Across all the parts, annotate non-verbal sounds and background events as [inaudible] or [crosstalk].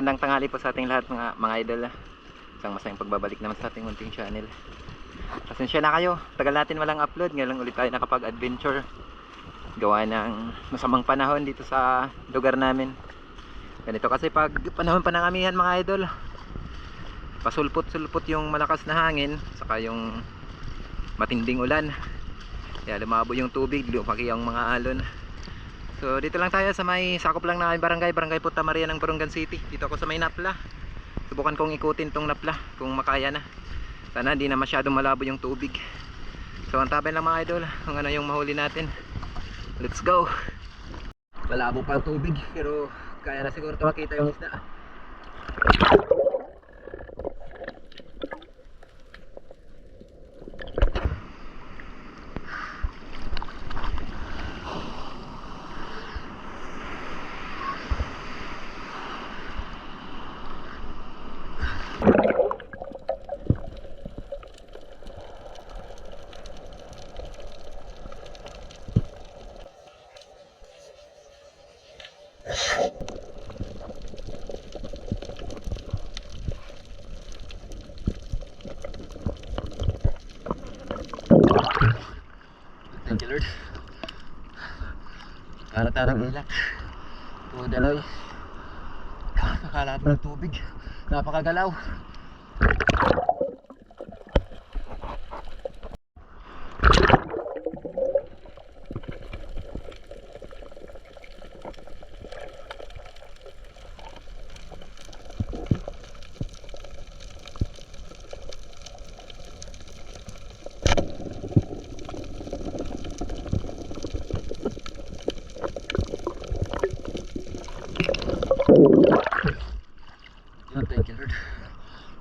magandang tanghali po sa ating lahat mga, mga idol. Isang masayang pagbabalik naman sa ating munting channel. Pasensya na kayo, tagal natin walang upload. Ngayon lang ulit tayo nakapag-adventure. Gawa ng masamang panahon dito sa lugar namin. Ganito kasi pag panahon pa ng amihan mga idol. Pasulpot-sulpot yung malakas na hangin. Saka yung matinding ulan. Kaya lumabo yung tubig, lumaki ang mga alon. So dito lang tayo sa may sakop lang na barangay, barangay Puta Maria ng Barungan City. Dito ako sa may Napla. Subukan kong ikutin tong Napla kung makaya na. Sana hindi na masyadong malabo yung tubig. So antabayan lang mga idol kung ano yung mahuli natin. Let's go. Malabo pa ang tubig pero kaya na siguro ito makita yung isda. Para tarang ilak. Tuwa daloy. Nakalap ng tubig. Napakagalaw.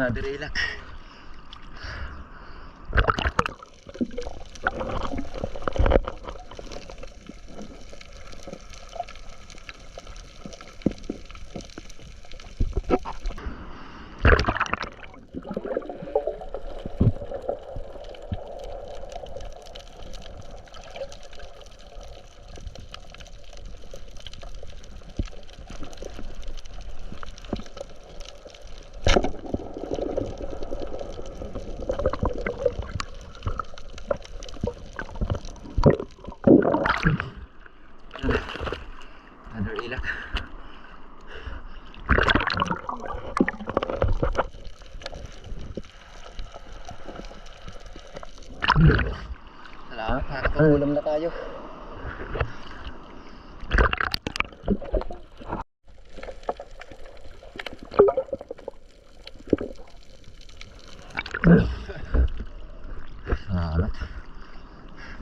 Another ilak.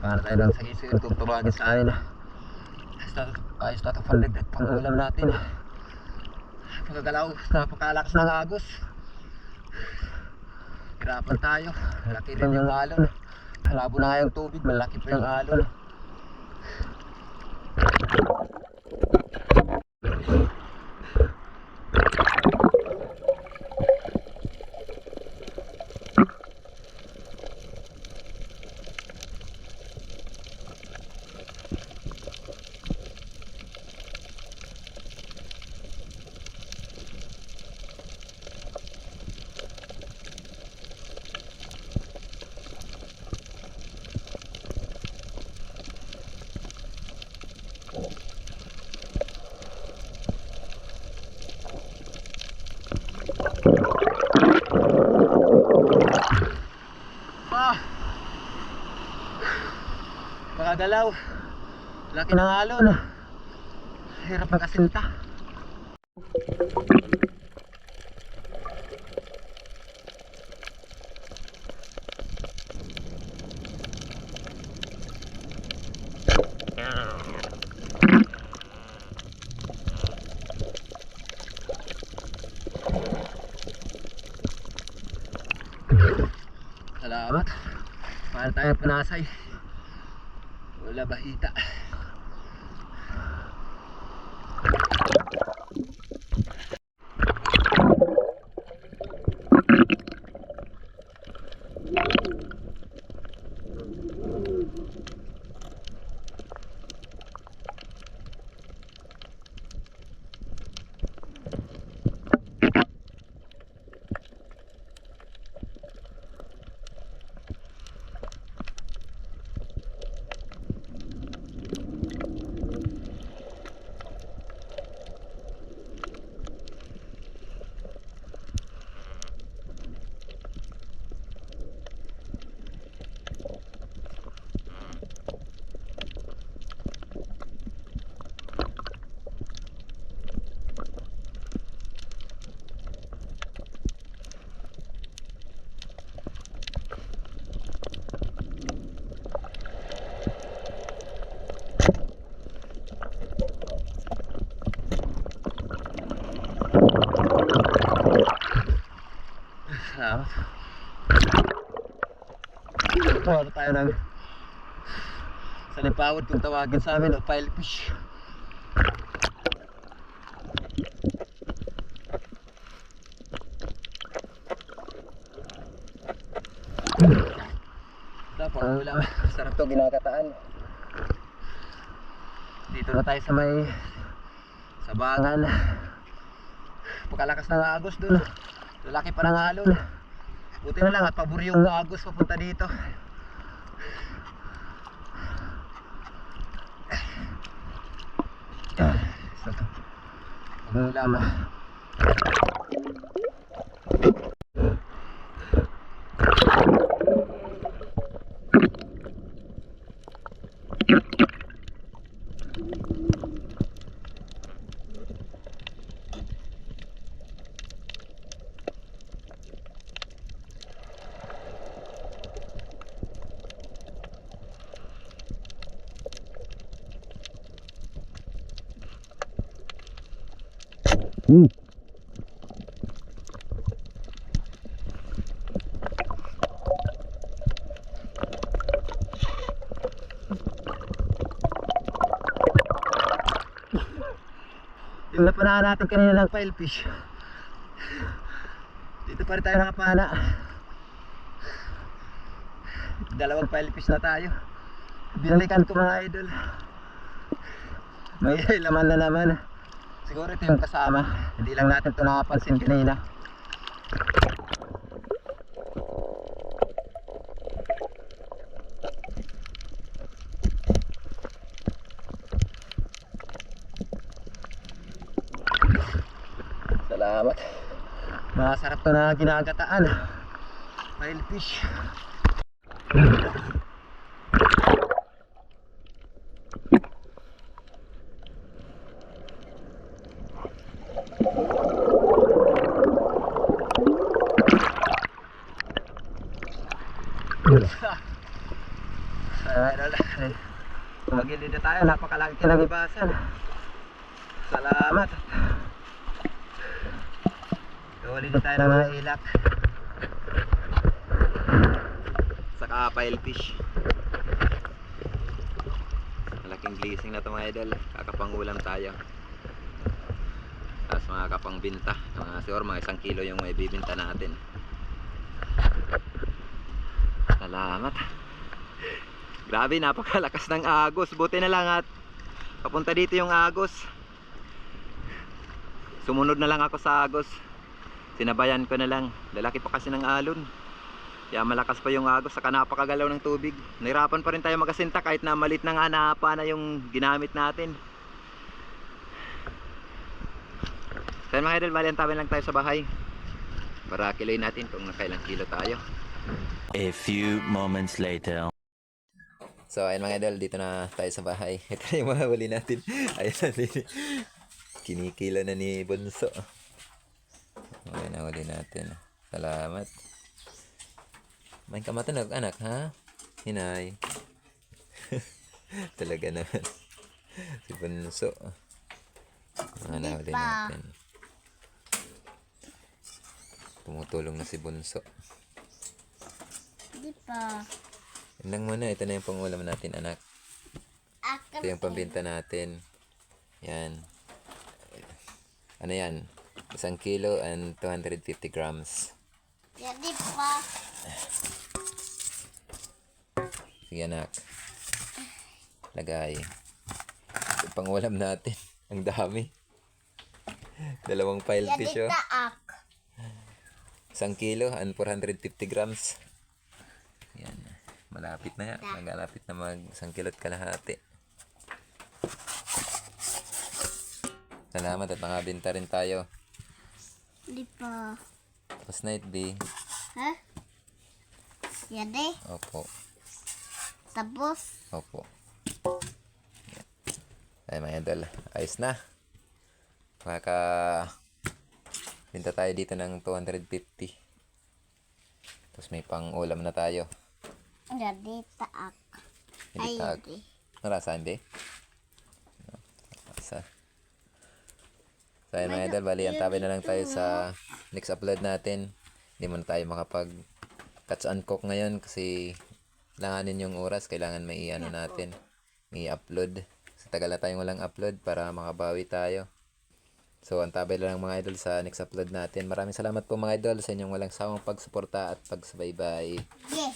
Para tayo lang sa gising kung tumagin sa akin. Ayos na itong panligdag pang ulam natin. Pagkagalaw, napakalakas ng agos. Hirapan tayo. Malaki rin yung alon. Malabo na nga yung tubig, malaki pa yung alon. Ah! Pakagalaw. Laki ng alon. Hirap magasinta. Salamat. Para tayo panasay. Wala ano tayo ng sa lipawad kung tawagin sa amin o pile fish. Dapat wala. Sarap to ginagataan. Dito na tayo sa may sabangan. Pagkalakas ng agos dun. Lalaki pa ng alon. Buti na lang at pabor yung agos papunta dito. So, Ang lama. Yung napanahan natin kanina ng pile fish. Dito pa rin tayo nakapana. Dalawang pile fish na tayo. Binalikan ko mga idol. May [laughs] laman na naman. Siguro ito yung kasama. Hindi lang natin ito nakapansin kanina. Salamat. Masarap to na ginagataan. Pile fish. Ay, Tayo, napakalaki kinagibasan. Salamat. Gawali din tayo ng mga ilak. Saka pile fish. Malaking blessing na to mga idol. Kakapangulam tayo. Tapos mga kapangbinta. Mga siguro mga isang kilo yung may bibinta natin. Salamat. Grabe, napakalakas ng agos. Buti na lang at papunta dito yung agos. Sumunod na lang ako sa agos. Sinabayan ko na lang. Lalaki pa kasi ng alon. Kaya malakas pa yung agos saka napakagalaw ng tubig. Nahirapan pa rin tayo magasinta kahit na malit na nga napa na yung ginamit natin. Kaya mga idol, bali antabi lang tayo sa bahay. Para kiloy natin kung nakailang kilo tayo. A few moments later. So ayun mga idol, dito na tayo sa bahay. [laughs] Ito na yung mga huli natin. Ayun na din. Kinikilo na ni Bunso. Ayun na huli natin. Salamat. May kamatanog anak ha? Hinay. [laughs] Talaga naman. Si Bunso. Mga nahuli natin. Tumutulong na si Bunso. Di pa. Yun lang muna. Ito na yung pangulam natin anak. Ito yung pambinta natin. Yan. Ano yan? Isang kilo and 250 grams. Ya, di pa. Sige anak. Lagay. Ito pangulam natin. [laughs] Ang dami. Dalawang pile fish oh. Isang kilo and 450 grams. Yan. Malapit na yan. Magalapit na mag isang kilot kalahati. Salamat at nakabinta rin tayo. Di pa. Tapos night B. Ha? Ya, di. Opo. Tapos. Opo. Ay mga idol, ayos na. Maka binta tayo dito ng 250. Tapos may pang ulam na tayo. Ya, di taak. Hindi Ay, tag. di. Narasa hindi? Sa. So ayun mga idol, bali ang tabi na lang tayo sa next upload natin. Hindi mo na tayo makapag catch and cook ngayon kasi langanin yung oras. Kailangan may ano natin. May upload. Sa tagal na tayong walang upload para makabawi tayo. So, antabay lang mga idol sa next upload natin. Maraming salamat po mga idol sa inyong walang sawang pagsuporta at pagsubaybay. Yes.